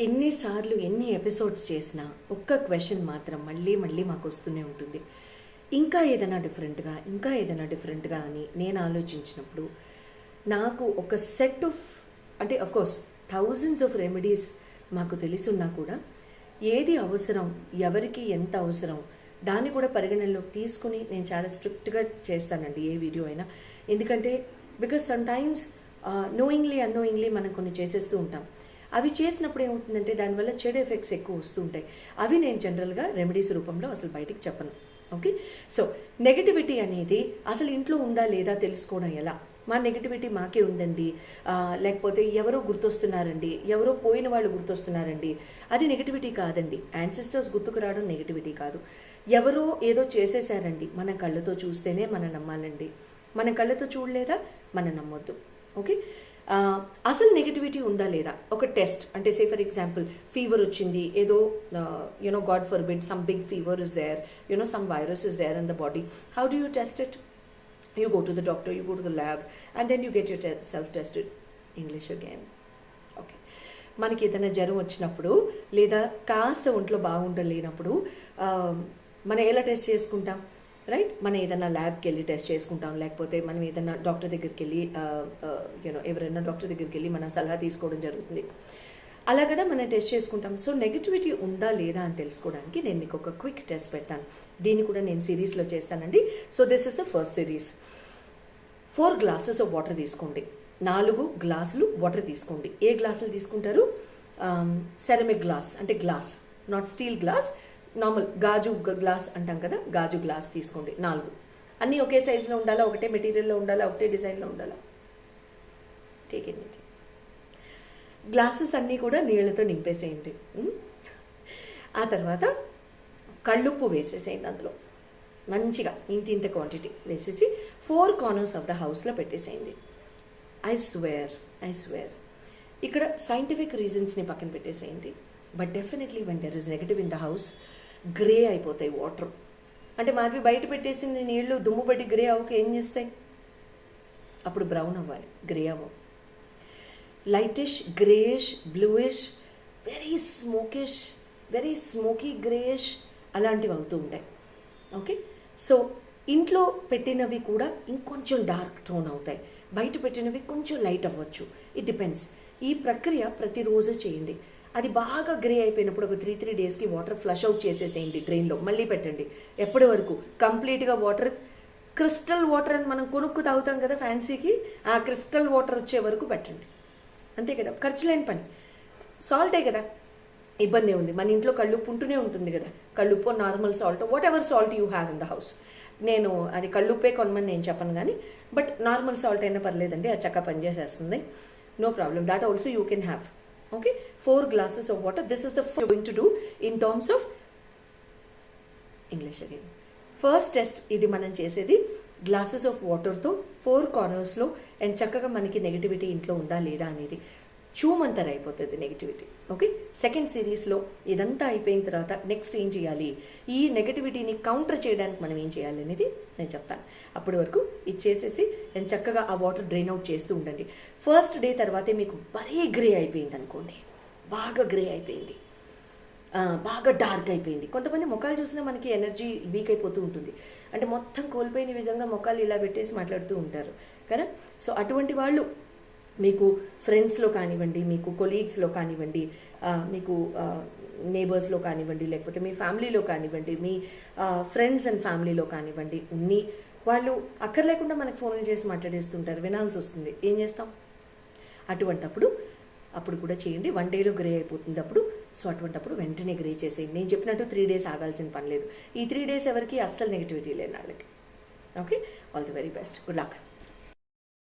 ఎన్నిసార్లు ఎన్ని ఎపిసోడ్స్ చేసినా ఒక్క క్వశ్చన్ మాత్రం మళ్ళీ మళ్ళీ మాకు వస్తూనే ఉంటుంది. ఇంకా ఏదైనా డిఫరెంట్గా ఇంకా ఏదైనా డిఫరెంట్గా అని నేను ఆలోచించినప్పుడు నాకు ఒక సెట్ ఆఫ్ అంటే కోర్స్ థౌజండ్స్ ఆఫ్ రెమెడీస్ మాకు తెలుసున్నా కూడా ఏది అవసరం ఎవరికి ఎంత అవసరం దాన్ని కూడా పరిగణనలోకి తీసుకుని నేను చాలా స్ట్రిక్ట్గా చేస్తానండి ఏ వీడియో అయినా. ఎందుకంటే because sometimes knowingly unknowingly మనం కొన్ని చేసేస్తూ ఉంటాం. అవి చేసినప్పుడు ఏమవుతుందంటే దానివల్ల చెడు ఎఫెక్ట్స్ ఎక్కువ వస్తూ ఉంటాయి. అవి నేను జనరల్గా రెమెడీస్ రూపంలో అసలు బయటికి చెప్పను. ఓకే? సో నెగటివిటీ అనేది అసలు ఇంట్లో ఉందా లేదా తెలుసుకోవడం ఎలా? మా నెగటివిటీ మాకే ఉందండి. లేకపోతే ఎవరో గుర్తొస్తున్నారండి. ఎవరో పోయిన వాళ్ళు గుర్తొస్తున్నారండి. అది నెగటివిటీ కాదండి. యాన్సిస్టర్స్ గుర్తుకు రావడం నెగిటివిటీ కాదు. ఎవరో ఏదో చేసేసారండి మన కళ్ళతో చూస్తేనే మనం నమ్మాలండి. మన కళ్ళతో చూడలేదా? మనం నమ్మొద్దు. ఓకే? అసలు నెగటివిటీ ఉందా లేదా? ఒక టెస్ట్ అంటే సే ఫర్ ఎగ్జాంపుల్ ఫీవర్ వచ్చింది ఏదో you know God forbid some big fever is there you know some virus is there in the body how do you test it you go to the doctor you go to the lab and then you get yourself test English again okay మనకి ఏదైనా జ్వరం వచ్చినప్పుడు లేదా కాస్త ఒంట్లో బాగుండలేనప్పుడు మనం ఎలా test చేసుకుంటాం? రైట్ మనం ఏదైనా ల్యాబ్కి వెళ్ళి టెస్ట్ చేసుకుంటాం. లేకపోతే మనం ఏదైనా డాక్టర్ దగ్గరికి వెళ్ళి యూనో ఎవరైనా డాక్టర్ దగ్గరికి వెళ్ళి మనం సలహా తీసుకోవడం జరుగుతుంది. అలా కదా మనం టెస్ట్ చేసుకుంటాం. సో నెగిటివిటీ ఉందా లేదా అని తెలుసుకోవడానికి నేను మీకు ఒక క్విక్ టెస్ట్ పెడతాను. దీన్ని కూడా నేను సిరీస్లో చేస్తానండి. So this is the first series four glasses of water తీసుకోండి. నాలుగు గ్లాసులు వాటర్ తీసుకోండి. ఏ గ్లాసులు తీసుకుంటారు? సెరమిక్ గ్లాస్ అంటే glass not steel glass normal గాజు గ్లాస్ అంటాం కదా గాజు గ్లాస్ తీసుకోండి నాలుగు. అన్నీ ఒకే సైజులో ఉండాలా ఒకటే మెటీరియల్లో ఉండాలా ఒకటే డిజైన్లో ఉండాలా? టేక్ ఎనీథింగ్ గ్లాసెస్ అన్నీ కూడా నీళ్ళతో నింపేసేయండి. ఆ తర్వాత కళ్ళుప్పు వేసేసేయండి అందులో. మంచిగా ఇంత ఇంత క్వాంటిటీ వేసేసి ఫోర్ కార్నర్స్ ఆఫ్ ద హౌస్లో పెట్టేసేయండి. ఐ స్వేర్ ఐ స్వేర్ ఇక్కడ సైంటిఫిక్ రీజన్స్ని పక్కన పెట్టేసేయండి. But definitely when there is negative in the house grey అయిపోతాయి వాటర్. అంటే మావి బయట పెట్టేసిన నీళ్ళు దుమ్ము పెట్టి గ్రే అవ్వక ఏం చేస్తాయి? అప్పుడు బ్రౌన్ అవ్వాలి గ్రే అవ్వవు lightish greyish bluish very smokish very smoky greyish అలాంటివి అవుతూ ఉంటాయి. ఓకే? సో ఇంట్లో పెట్టినవి కూడా ఇంకొంచెం డార్క్ టోన్ అవుతాయి. బయట పెట్టినవి కొంచెం లైట్ అవ్వచ్చు. It depends. ఈ ప్రక్రియ ప్రతిరోజు చేయండి. అది బాగా గ్రే అయిపోయినప్పుడు ఒక త్రీ త్రీ డేస్కి వాటర్ ఫ్లష్ అవుట్ చేసేసేయండి డ్రైన్లో మళ్ళీ పెట్టండి. ఎప్పటి వరకు? కంప్లీట్గా వాటర్ క్రిస్టల్ వాటర్ అని మనం కొనుక్కు తాగుతాం కదా ఫ్యాన్సీకి ఆ క్రిస్టల్ వాటర్ వచ్చే వరకు పెట్టండి. అంతే కదా? ఖర్చు లేని పని. సాల్టే కదా? ఇబ్బంది ఉంది. మన ఇంట్లో కళ్ళుప్పు ఉంటూనే ఉంటుంది కదా? కళ్ళుప్పు normal salt whatever salt you have in the house నేను అది కళ్ళుప్పే కొనమని నేను చెప్పను కానీ బట్ నార్మల్ సాల్ట్ అయినా పర్లేదండి. అది చక్కగా పనిచేసేస్తుంది. No problem that also you can have okay four glasses of water this is the going to do in terms of English again first test ఇది మనం చేసేది గ్లాసెస్ ఆఫ్ వాటర్తో ఫోర్ కార్నర్స్లో and చక్కగా మనకి నెగిటివిటీ ఇంట్లో ఉందా లేదా అనేది. చూమంతర్ అయిపోతుంది నెగిటివిటీ ఓకే సెకండ్ సిరీస్లో ఇదంతా అయిపోయిన తర్వాత నెక్స్ట్ ఏం చేయాలి? ఈ నెగిటివిటీని కౌంటర్ చేయడానికి మనం ఏం చేయాలి అనేది నేను చెప్తాను. అప్పటి వరకు ఇది చేసేసి నేను చక్కగా ఆ వాటర్ డ్రైన్ అవుట్ చేస్తూ ఉండండి. ఫస్ట్ డే తర్వాతే మీకు మరీ గ్రే అయిపోయింది అనుకోండి. బాగా గ్రే అయిపోయింది. బాగా డార్క్ అయిపోయింది. కొంతమంది ముఖాలు చూసినా మనకి ఎనర్జీ వీక్ అయిపోతూ ఉంటుంది. అంటే మొత్తం కోల్పోయిన విధంగా ముఖాలు ఇలా పెట్టేసి మాట్లాడుతూ ఉంటారు. కదా? సో అటువంటి వాళ్ళు మీకు ఫ్రెండ్స్లో కానివ్వండి మీకు కొలీగ్స్లో కానివ్వండి మీకు నేబర్స్లో కానివ్వండి లేకపోతే మీ ఫ్యామిలీలో కానివ్వండి మీ ఫ్రెండ్స్ అండ్ ఫ్యామిలీలో కానివ్వండి ఉన్ని వాళ్ళు అక్కర్లేకుండా మనకు ఫోన్లు చేసి మాట్లాడేస్తుంటారు వినాల్సి వస్తుంది. ఏం చేస్తాం? అటువంటప్పుడు అప్పుడు కూడా చేయండి. వన్ డేలో గ్రే అయిపోతుంది అప్పుడు. సో అటువంటప్పుడు వెంటనే గ్రే చేసేయండి. నేను చెప్పినట్టు త్రీ డేస్ ఆగాల్సిన పని లేదు. ఈ త్రీ డేస్ ఎవరికి అస్సలు నెగిటివిటీ లేని వాళ్ళకి. Okay all the very best good luck